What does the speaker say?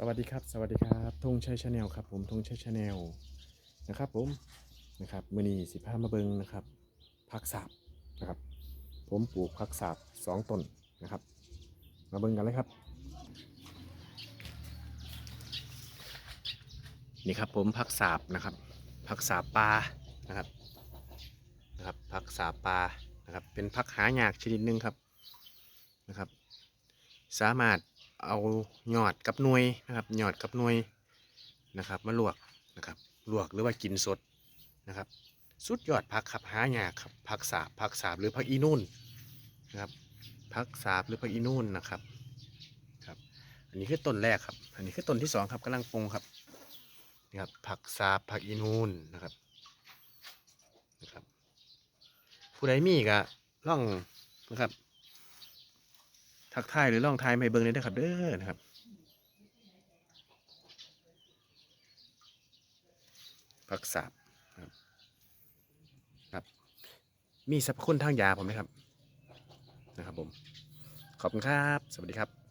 สวัสดีครับ สวัสดีครับธงชัยชาแนลครับ ผมธงชัยชาแนลนะครับผมนะครับมือนีสิพามาเบิงนะครับผักสาบนะครับ ผมปลูกผักสาบสองต้นนะครับ มาเบิงกันเลยครับ นี่ครับผมผักสาบนะครับผักสาบปลานะครับนะครับผักสาบปลานะครับเป็นผักหายากชนิดหนึ่งครับนะครับ สามารถ เอาหยอดกับหน่วยนะครับหยอดกับหน่วยนะครับมาลวกนะครับลวกหรือว่ากินสดนะครับสุดยอดผักครับหายากครับผักสาบผักสาบหรือผักอีนุ่นนะครับผักสาบหรือผักอีนุ่นนะครับครับอันนี้คือต้นแรกครับ อันนี้คือต้นที่สองครับกำลังปรุงครับนี่ครับผักสาบผักอีนุ่นนะครับนะครับผู้ใดมีก็ล่องนะครับ ทักทายหรือลองทายไม่เบิ่งเลยนะครับเด้อนะครับผักสาบนะครับครับ มีสรรพคุณทางยาผมไหมครับ นะครับผม ขอบคุณครับ สวัสดีครับ